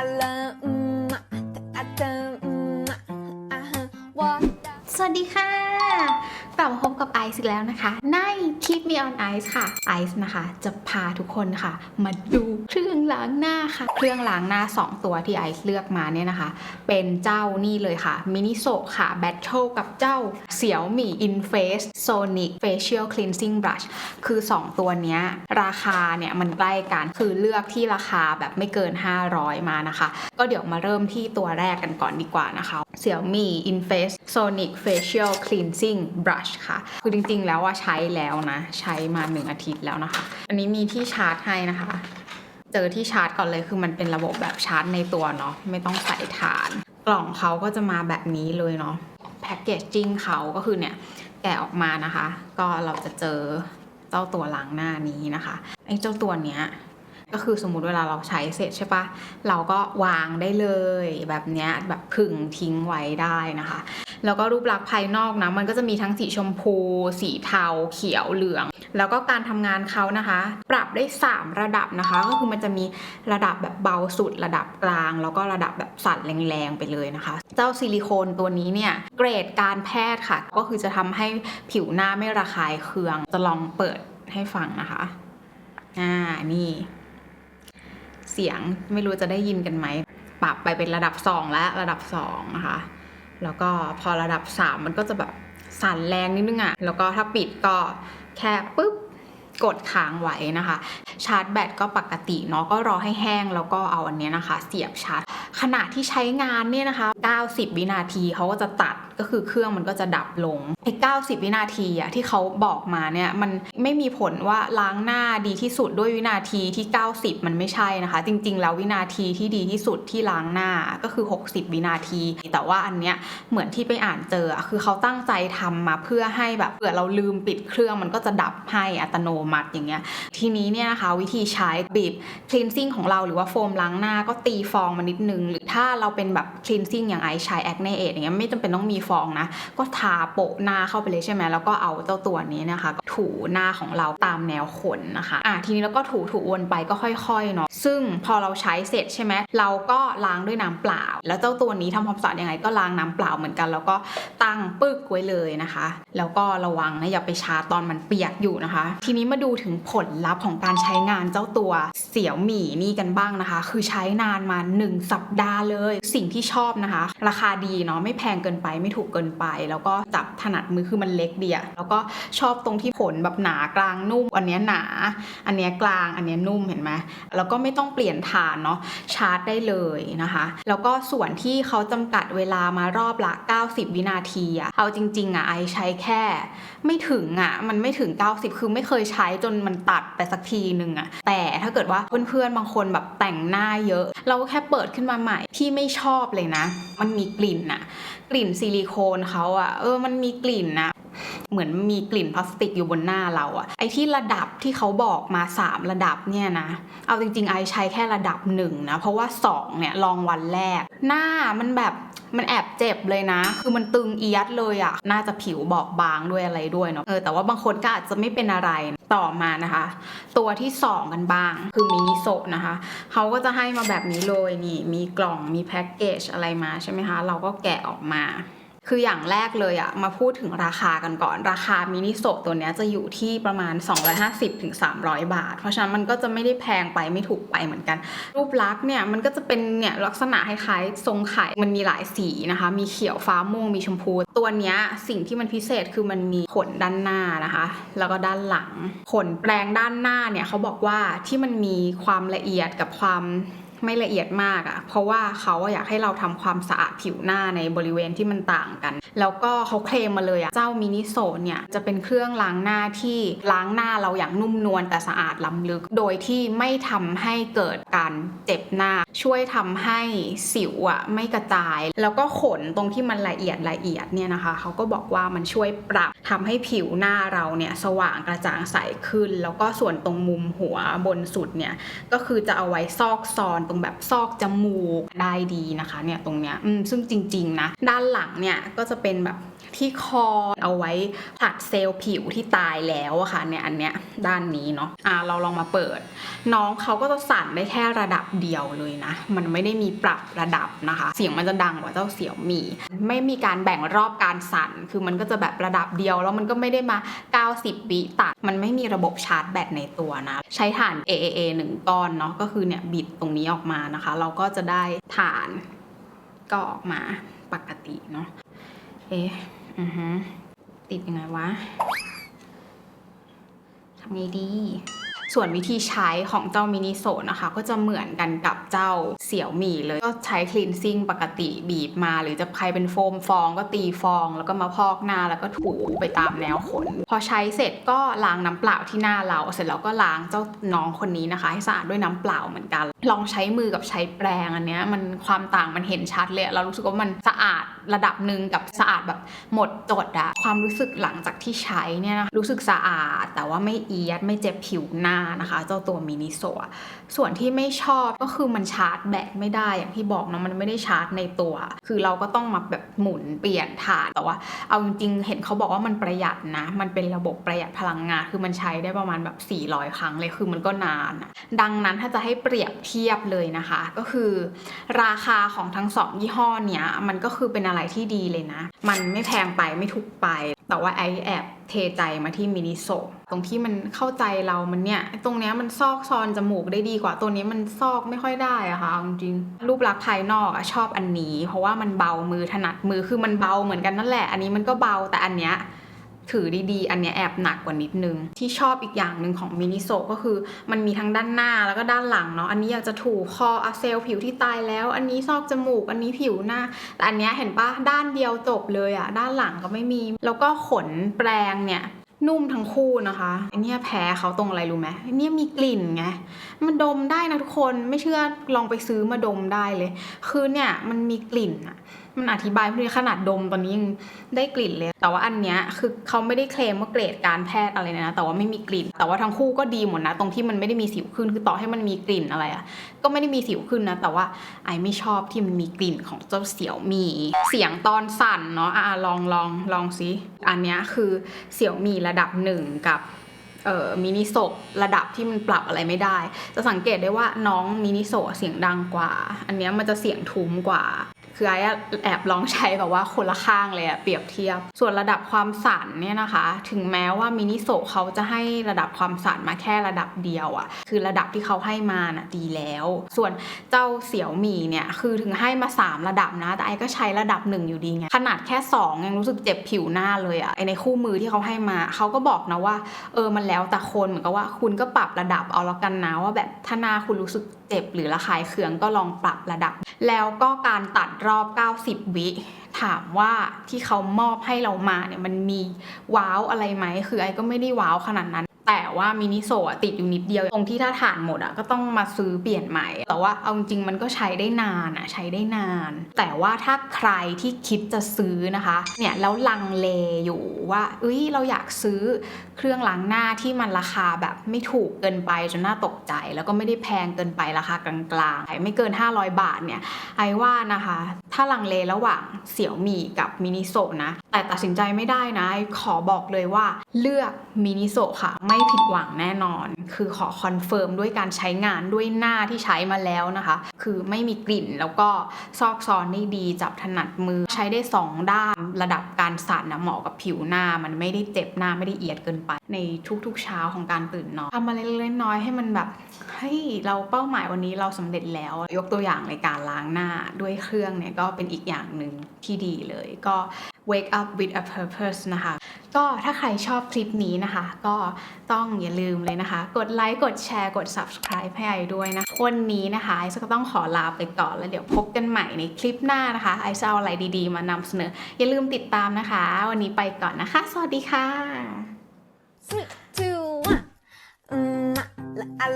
สวัสดีค่ะ กลับมาพบกับไอซ์อีกแล้วนะคะ ใน Keep Me on Ice ค่ะไอซ์นะคะจะพาทุกคนค่ะ มาดูเครื่องล้างหน้าค่ะ เครื่องล้างหน้า 2 ตัวที่ไอซ์เลือกมาเนี่ยนะคะ เป็นเจ้านี่เลยค่ะมินิโซค่ะแบทเทิลกับเจ้าเสี่ยวหมี่ InFace Sonic Facial Cleansing Brush คือ 2 ตัวเนี้ยราคาเนี่ยมันใกล้กันคือเลือกที่ราคาแบบไม่เกิน 500 มานะคะ ก็เดี๋ยวมาเริ่มที่ตัวแรกกันก่อนดีกว่านะคะเสี่ยวมี่ InFace Sonic Facial Cleansing Brush ะ คือจริงๆ แล้วว่าใช้แล้วนะ ใช้มา 1 อาทิตย์แล้วนะคะ อันนี้มีที่ชาร์จให้นะคะ เจอที่ชาร์จก่อนเลยคือมันเป็นระบบแบบชาร์จในตัวเนาะไม่ต้องใส่ฐาน กล่องเขาก็จะมาแบบนี้เลยเนาะแพ็กเกจจิ้งเขาก็คือเนี่ยแกะออกมานะคะ ก็เราจะเจอเจ้าตัวล้างหน้านี้นะคะไอ้เจ้าตัวเนี้ยก็คือสมมติเวลาเราใช้เสร็จใช่ปะเราก็วางได้เลยแบบเนี้ยแบบผึ่งทิ้งไว้ได้นะคะ แล้วก็รูปลักษณ์ภายนอกนะมันก็จะมีทั้งสีชมพู สีเทา เขียวเหลือง แล้วก็การทำงานเขานะคะ ปรับได้ 3 ระดับนะคะ ก็คือมันจะมีระดับแบบเบาสุด ระดับกลาง แล้วก็ระดับแบบสั่นแรงๆไปเลยนะคะ เจ้าซิลิโคนตัวนี้เนี่ยเกรดการแพทย์ค่ะ ก็คือจะทำให้ผิวหน้าไม่ระคายเคือง จะลองเปิดให้ฟังนะคะ อ่า นี่ เสียงไม่รู้จะได้ยินกันไหม ปรับไปเป็นระดับ 2 และระดับ2นะคะ แล้วก็พอระดับ 3 มันก็จะแบบสั่นแรงนิดนึงอะ่ะ แล้วก็ถ้าปิดก็แค่ปุ๊บ กดค้างไว้นะคะ ชาร์จแบตก็ปกติเนาะก็รอให้แห้งแล้วก็เอาอันเนี้ยนะคะ เสียบชาร์จ ขณะที่ใช้งานเนี่ยนะคะ 90 วินาทีเขาก็จะตัดก็คือเครื่องมันก็จะดับลงไอ้90 วินาทีอะที่เขาบอกมาเนี่ยมันไม่มีผลว่าล้างหน้าดีที่สุดด้วยวินาทีที่ 90 มันไม่ใช่นะคะ จริง ๆ แล้ววินาทีที่ดีที่สุดที่ล้างหน้าก็คือ 60 วินาที แต่ว่าอันเนี้ยเหมือนที่ไปอ่านเจอคือเขาตั้งใจทำมาเพื่อให้แบบเผื่อเราลืมปิดเครื่องมันก็จะดับให้อัตโนมัติอย่างเงี้ยทีนี้เนี่ยนะคะวิธีใช้บีบ cleansing ของเราหรือว่าโฟมล้างหน้าก็ตีฟองมานิดนึง หรือถ้าเราเป็นแบบ cleansing อย่างไอใช้ acne aid อย่างเงี้ยไม่จำเป็นต้องมีฟองนะ ก็ทาโปะหน้าเข้าไปเลยใช่ไหมแล้วก็เอาเจ้าตัวนี้นะคะถูหน้าของเราตามแนวขนนะคะอะทีนี้แล้วก็ถูถูวนไปก็ค่อยๆเนาะซึ่งพอเราใช้เสร็จใช่ไหมเราก็ล้างด้วยน้ำเปล่า แล้วเจ้าตัวนี้ทำความสะอาดยังไงก็ล้างน้ำเปล่าเหมือนกัน แล้วก็ตั้งปึกไว้เลยนะคะ แล้วก็ระวังนะอย่าไปชาตอนมันเปียกอยู่นะคะ ทีนี้มาดูถึงผลลัพธ์ของการใช้งานเจ้าตัวเสี่ยวหมี่นี่กันบ้างนะคะ คือใช้นานมา 1 สัปดาห์เลย สิ่งที่ชอบนะคะ ราคาดีเนาะไม่แพงเกินไปไม่ถูกเกินไป แล้วก็จับถนัดมือคือมันเล็กเดียแล้วก็ชอบตรงที่ผลแบบหนากลางนุ่ม อันเนี้ยหนา อันเนี้ยกลางอันเนี้ยนุ่มเห็นไหมแล้วก็ไม่ต้องเปลี่ยนฐานเนาะชาร์จได้เลยนะคะ แล้วก็ส่วนที่เขาจำกัดเวลามารอบละ 90 วินาทีอะเอาจริงๆอะไอใช้แค่ ไม่ถึงอะมันไม่ถึง 90 คือไม่เคยใช้้จนมันตัดไปสักทีหนึ่งอะแต่ถ้าเกิดว่าเพื่อนๆบางคนแบบแต่งหน้าเยอะ เราก็แค่เปิดขึ้นมาใหม่ที่ไม่ชอบเลยนะ มันมีกลิ่นอะกลิ่นซิลิโคนเขาอะเออมันมีกลิ่นนะ เหมือนมีกลิ่นพลาสติกอยู่บนหน้าเราอะไอที่ระดับที่เขาบอกมา 3 ระดับเนี่ยนะ เอาจริงๆ ไอใช้แค่ระดับหนึ่งนะ เพราะว่า 2 เนี่ยลองวันแรก หน้ามันแบบมันแอบเจ็บเลยนะ คือมันตึงเอียดเลยอะน่าจะผิวบอบบางด้วยอะไรด้วยเนาะเออแต่ว่าบางคนก็อาจจะไม่เป็นอะไรต่อมานะคะ ตัวที่ 2 กันบ้าง คือมินิโซะนะคะ เขาก็จะให้มาแบบนี้เลยนี่มีกล่องมีแพ็กเกจอะไรมาใช่ไหมคะ เราก็แกะออกมา คืออย่างแรกเลยอะมาพูดถึงราคากันก่อน ราคามินิโซะตัวนี้จะอยู่ที่ประมาณ 250-300ถึงบาท เพราะฉะนั้นมันก็จะไม่ได้แพงไปไม่ถูกไปเหมือนกัน รูปลักษณ์เนี่ยมันก็จะเป็นเนี่ยลักษณะคล้ายๆทรงไข่มันมีหลายสีนะคะ มีเขียวฟ้าม่วงมีชมพู ตัวนี้สิ่งที่มันพิเศษคือมันมีขนด้านหน้านะคะ แล้วก็ด้านหลังขนแปลงด้านหน้าเนี่ยเขาบอกว่าที่มันมีความละเอียดกับความ ไม่ละเอียดมากอะ่ะ เพราะว่าเขาอยากให้เราทำความสะอาดผิวหน้าในบริเวณที่มันต่างกัน แล้วก็เขาเคลมมาเลยอะเจ้ามินิโซนเนี่ยจะเป็นเครื่องล้างหน้าที่ล้างหน้าเราอย่างนุ่มนวลแต่สะอาดล้ำลึก โดยที่ไม่ทำให้เกิดการเจ็บหน้า ช่วยทำให้สิวอะไม่กระจาย แล้วก็ขนตรงที่มันละเอียดละเอียดเนี่ยนะคะเขาก็บอกว่ามันช่วยปรับทำให้ผิวหน้าเราเนี่ยสว่างกระจ่างใสขึ้น แล้วก็ส่วนตรงมุมหัวบนสุดเนี่ยก็คือจะเอาไว้ซอกซอนตรงแบบซอกจมูกได้ดีนะคะเนี่ยตรงเนี้ยอืมซึ่งจริงๆนะด้านหลังเนี่ยก็จะเป็นแบบที่คอเอาไว้ผลัดเซลล์ผิวที่ตายแล้วอะค่ะเนี่ยอันเนี้ยด้านนี้เนาะอ่าเราลองมาเปิด น้องเขาก็จะสั่นได้แค่ระดับเดียวเลยนะ มันไม่ได้มีปรับระดับนะคะ เสียงมันจะดังกว่าเจ้าเสี่ยวมี ไม่มีการแบ่งรอบการสั่น คือมันก็จะแบบระดับเดียว แล้วมันก็ไม่ได้มา 90วิตัด มันไม่มีระบบชาร์จแบตในตัวนะ ใช้ถ่าน AAA หนึ่งก้อนเนาะก็คือเนี่ยบิดตรงนี้ออกมานะคะ เราก็จะได้ฐานก็ออกมาปกติเนาะเอ๊ะอือฮึติดยังไงวะทำไงดี ส่วนวิธีใช้ของเจ้ามินิโซนะคะ ก็จะเหมือนกันกับเจ้าเสี่ยวหมี่เลยก็ใช้คลีนซิ่งปกติบีบมา หรือจะใครเป็นโฟมฟองก็ตีฟอง แล้วก็มาพอกหน้าแล้วก็ถูไปตามแนวขน พอใช้เสร็จก็ล้างน้ำเปล่าที่หน้าเราเสร็จแล้วก็ล้างเจ้าน้องคนนี้นะคะ ให้สะอาดด้วยน้ำเปล่าเหมือนกัน ลองใช้มือกับใช้แปรงอันเนี้ยมันความต่างมันเห็นชัดเลย เรารู้สึกว่ามันสะอาดระดับหนึ่งกับสะอาดแบบหมดจดอะความรู้สึกหลังจากที่ใช้เนี่ยนะรู้สึกสะอาด แต่ว่าไม่เอียดไม่เจ็บผิวหน้านะคะ เจ้าตัวมินิโซะส่วนที่ไม่ชอบก็คือมันชาร์จแบตไม่ได้อย่างที่บอกนะมันไม่ได้ชาร์จในตัว คือเราก็ต้องมาแบบหมุนเปลี่ยนถ่านแต่ว่า เอาจริงๆเห็นเขาบอกว่ามันประหยัดนะ มันเป็นระบบประหยัดพลังงาน คือมันใช้ได้ประมาณแบบ 400 ครั้งเลยคือมันก็นานอะดังนั้นถ้าจะให้เปรียบเทียบเลยนะคะ ก็คือ ราคาของทั้งสองยี่ห้อเนี้ยมันก็คือเป็นอะไรที่ดีเลยนะ มันไม่แพงไปไม่ถูกไป แต่ว่าไอแอบเทใจมาที่มินิโซตรงที่มันเข้าใจเรา มันเนี่ย ตรงเนี้ยมันซอกซอนจมูกได้ดีกว่า ตัวนี้มันซอกไม่ค่อยได้อะค่ะเอาจริงรูปลักษณ์ภายนอกอะชอบอันนี้ เพราะว่ามันเบามือถนัดมือคือมันเบาเหมือนกันนั่นแหละ อันนี้มันก็เบาแต่อันเนี้ย ถือดีๆ อันเนี้ยแอบหนักกว่านิดนึง ที่ชอบอีกอย่างหนึ่งของมินิโซก็คือ มันมีทั้งด้านหน้าแล้วก็ด้านหลังเนาะอันนี้อยากจะถูคออะเซลผิวที่ตายแล้ว อันนี้ซอกจมูก อันนี้ผิวหน้าแต่อันเนี้ยเห็นปะด้านเดียวจบเลยอะด้านหลังก็ไม่มี แล้วก็ขนแปรงเนี่ยนุ่มทั้งคู่นะคะไอเนี้ยแพ้เขาตรงอะไรรู้ไหมไอเนี้ยมีกลิ่นไง มันดมได้นะทุกคนไม่เชื่อลองไปซื้อมาดมได้เลย คือเนี่ยมันมีกลิ่นอะมันอธิบายไม่ได้ขนาดดมตอนนี้ยังได้กลิ่นเลย แต่ว่าอันเนี้ยคือเขาไม่ได้เคลมว่าเกรดการแพทย์อะไรนะ แต่ว่าไม่มีกลิ่น แต่ว่าทั้งคู่ก็ดีหมดนะ ตรงที่มันไม่ได้มีสิวขึ้น คือต่อให้มันมีกลิ่นอะไรอะก็ไม่ได้มีสิวขึ้นนะ แต่ว่าไอไม่ชอบที่มันมีกลิ่นของเจ้าเสี่ยวมี เสียงตอนสั่นเนาะอะลองลองลองสิอันเนี้ยคือเสี่ยวมีระดับหนึ่งกับ มินิโซระดับที่มันปรับอะไรไม่ได้ จะสังเกตได้ว่าน้องมินิโซเสียงดังกว่า อันนี้มันจะเสียงทุ้มกว่า คือไอ้แอบลองใช้แบบว่าคนละข้างเลยอะเปรียบเทียบ ส่วนระดับความสั่นเนี่ยนะคะ ถึงแม้ว่ามินิโซเขาจะให้ระดับความสั่นมาแค่ระดับเดียวอะคือระดับที่เขาให้มาน่ะดีแล้ว ส่วนเจ้าเสี่ยวหมี่เนี่ยคือถึงให้มา 3 ระดับนะ แต่ไอ้ก็ใช้ระดับหนึ่งอยู่ดีไงขนาดแค่ 2 ยังรู้สึกเจ็บผิวหน้าเลยอะไอในคู่มือที่เขาให้มาเขาก็บอกนะว่า เออมันแล้วแต่คนเหมือนกับว่าคุณก็ปรับระดับเอาแล้วกันนะว่าแบบถ้าหน้าคุณรู้สึก เจ็บหรือระคายเคืองก็ลองปรับระดับ แล้วก็การตัดรอบ 90 วิถามว่าที่เขามอบให้เรามาเนี่ยมันมีว้าวอะไรไหม คือไอ้ก็ไม่ได้ว้าวขนาดนั้น แต่ว่ามินิโซะติดอยู่นิดเดียว ตรงที่ถ้าฐานหมดอะก็ต้องมาซื้อเปลี่ยนใหม่ แต่ว่าเอาจริงมันก็ใช้ได้นานอะใช้ได้นาน แต่ว่าถ้าใครที่คิดจะซื้อนะคะ เนี่ยแล้วลังเลอยู่ว่าเอ้ยเราอยากซื้อเครื่องล้างหน้าที่มันราคาแบบไม่ถูกเกินไปจนน่าตกใจ แล้วก็ไม่ได้แพงเกินไปราคา กลางๆไม่เกิน 500 บาทเนี่ยไอว่านะคะ ถ้าลังเลระหว่างเสี่ยวมี่กับมินิโซะนะ แต่ตัดสินใจไม่ได้นะ ขอบอกเลยว่าเลือกมินิโซะค่ะ ไม่ผิดหวังแน่นอน คือขอคอนเฟิร์มด้วยการใช้งานด้วยหน้าที่ใช้มาแล้วนะคะ คือไม่มีกลิ่นแล้วก็ซอกซอนได้ดี จับถนัดมือใช้ได้ 2 ด้านระดับการสั่นนะเหมาะกับผิวหน้า มันไม่ได้เจ็บหน้าไม่ได้เอียดเกินไป ในทุกๆเช้าของการตื่นนอนทำอะไรเล็กๆน้อยๆให้มันแบบเฮ้ยเราเป้าหมายวันนี้เราสำเร็จแล้ว ยกตัวอย่างในการล้างหน้าด้วยเครื่องเนี่ยก็เป็นอีกอย่างหนึ่งที่ดีเลยก็ wake up with a purpose นะคะ ก็ถ้าใครชอบคลิปนี้นะคะ ก็ต้องอย่าลืมเลยนะคะ กดไลค์กดแชร์กด subscribe ให้ไอด้วยนะ วันนี้นะคะไอซ์ก็ต้องขอลาไปก่อนแล้วเดี๋ยวพบกันใหม่ในคลิปหน้านะคะ ไอซ์จะเอาอะไรดีๆ มานำเสนอ อย่าลืมติดตามนะคะ วันนี้ไปก่อนนะคะ สวัสดีค่ะ three two one อืมละอะ